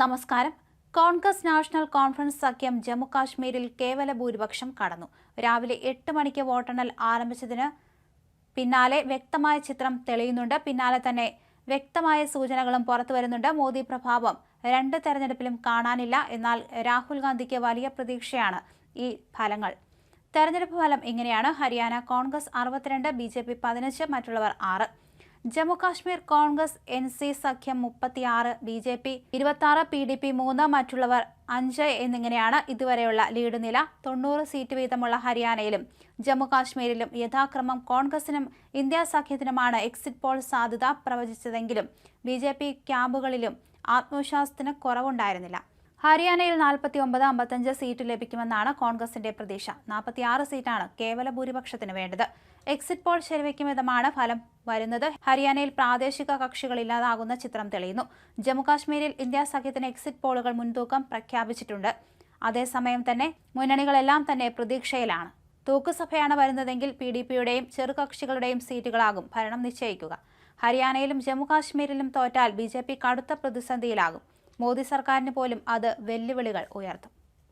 നമസ്കാരം. Congress national conference സഖ്യം ജമ്മു കാശ്മീരിൽ കേവല ഭൂരിപക്ഷം കടന്നു. രാവിലെ എട്ട് മണിക്ക് വോട്ടെണ്ണൽ ആരംഭിച്ചതിന് പിന്നാലെ വ്യക്തമായ ചിത്രം തെളിയുന്നുണ്ട്. പിന്നാലെ തന്നെ വ്യക്തമായ സൂചനകളും പുറത്തു വരുന്നുണ്ട്. മോദി പ്രഭാവം രണ്ട് തെരഞ്ഞെടുപ്പിലും കാണാനില്ല. എന്നാൽ രാഹുൽ ഗാന്ധിക്ക് വലിയ പ്രതീക്ഷയാണ് ഈ ഫലങ്ങൾ. തെരഞ്ഞെടുപ്പ് ഫലം ഇങ്ങനെയാണ്. ഹരിയാന കോൺഗ്രസ് അറുപത്തിരണ്ട് ബി ജെ പി പതിനഞ്ച് മറ്റുള്ളവർ ആറ്. ജമ്മു കാശ്മീർ കോൺഗ്രസ് എൻ സി സഖ്യം മുപ്പത്തിയാറ് ബി ജെ പി ഇരുപത്തി ആറ് പി ഡി പി മൂന്ന് മറ്റുള്ളവർ അഞ്ച് എന്നിങ്ങനെയാണ് ഇതുവരെയുള്ള ലീഡ് നില. തൊണ്ണൂറ് സീറ്റ് വീതമുള്ള ഹരിയാനയിലും ജമ്മുകാശ്മീരിലും യഥാക്രമം കോൺഗ്രസിനും ഇന്ത്യ സഖ്യത്തിനുമാണ് എക്സിറ്റ് പോൾ സാധ്യത പ്രവചിച്ചതെങ്കിലും ബി ജെ പി ക്യാമ്പുകളിലും ആത്മവിശ്വാസത്തിന് കുറവുണ്ടായിരുന്നില്ല. ഹരിയാനയിൽ നാൽപ്പത്തി ഒമ്പത് അമ്പത്തഞ്ച് സീറ്റ് ലഭിക്കുമെന്നാണ് കോൺഗ്രസിന്റെ പ്രതീക്ഷ. നാൽപ്പത്തിയാറ് സീറ്റാണ് കേവല ഭൂരിപക്ഷത്തിന് വേണ്ടത്. എക്സിറ്റ് പോൾ ശരിവയ്ക്കും വിധമാണ് ഫലം വരുന്നത്. ഹരിയാനയിൽ പ്രാദേശിക കക്ഷികൾ ഇല്ലാതാകുന്ന ചിത്രം തെളിയുന്നു. ജമ്മുകാശ്മീരിൽ ഇന്ത്യ സഖ്യത്തിന് എക്സിറ്റ് പോളുകൾ മുൻതൂക്കം പ്രഖ്യാപിച്ചിട്ടുണ്ട്. അതേസമയം തന്നെ മുന്നണികളെല്ലാം തന്നെ പ്രതീക്ഷയിലാണ്. തൂക്കുസഭയാണ് വരുന്നതെങ്കിൽ പി ഡി പിയുടെയും ചെറുകക്ഷികളുടെയും സീറ്റുകളാകും ഭരണം നിശ്ചയിക്കുക. ഹരിയാനയിലും ജമ്മുകാശ്മീരിലും തോറ്റാൽ ബി കടുത്ത പ്രതിസന്ധിയിലാകും. മോദി സർക്കാരിന് പോലും അത് വെല്ലുവിളികൾ ഉയർത്തും.